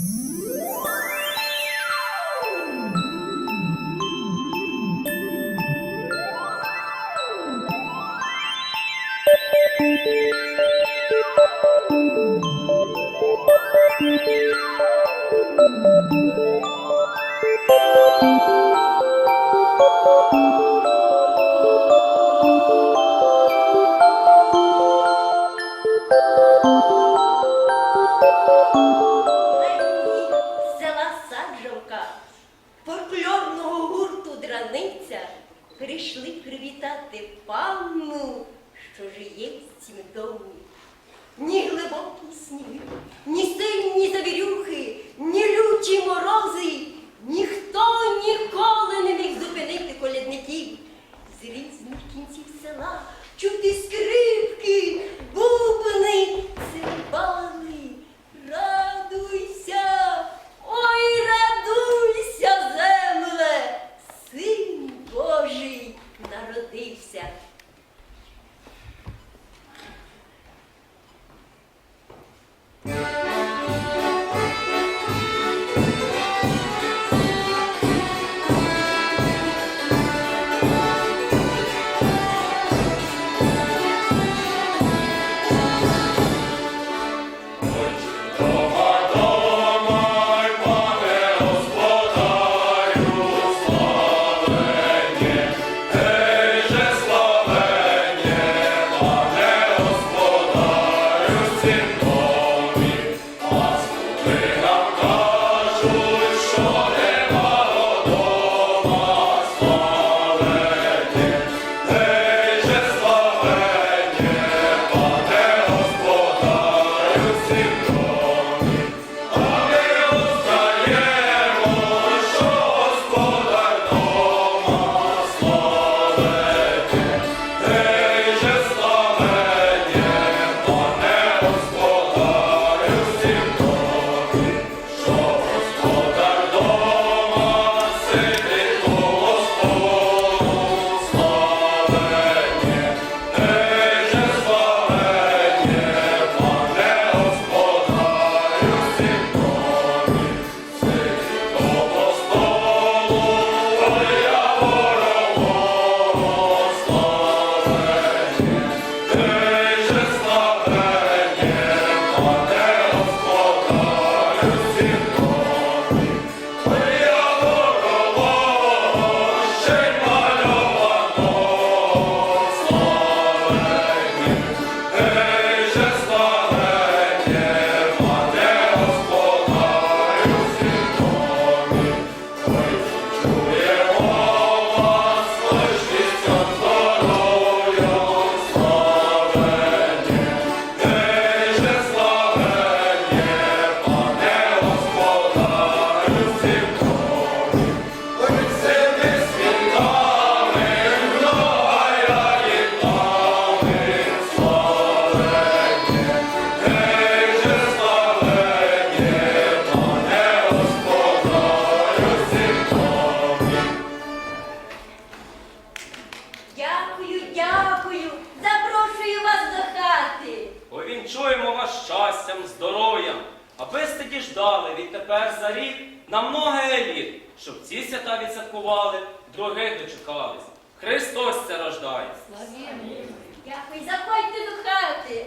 Mm-hmm. вчився. тепер за рік на многе літ, щоб ці свята відсвяткували, других дочекались. Христос це рождає. Дякую, заходьте до хати.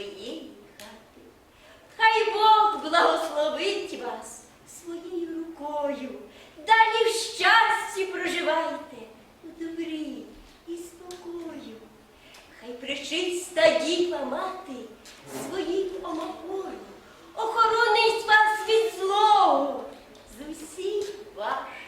своєї хати. Хай Бог благословить вас своєю рукою, далі в щасті проживайте в добрі і спокою. Хай причиста діва мати своїй омопою, охоронить вас від злого з усіх ваших.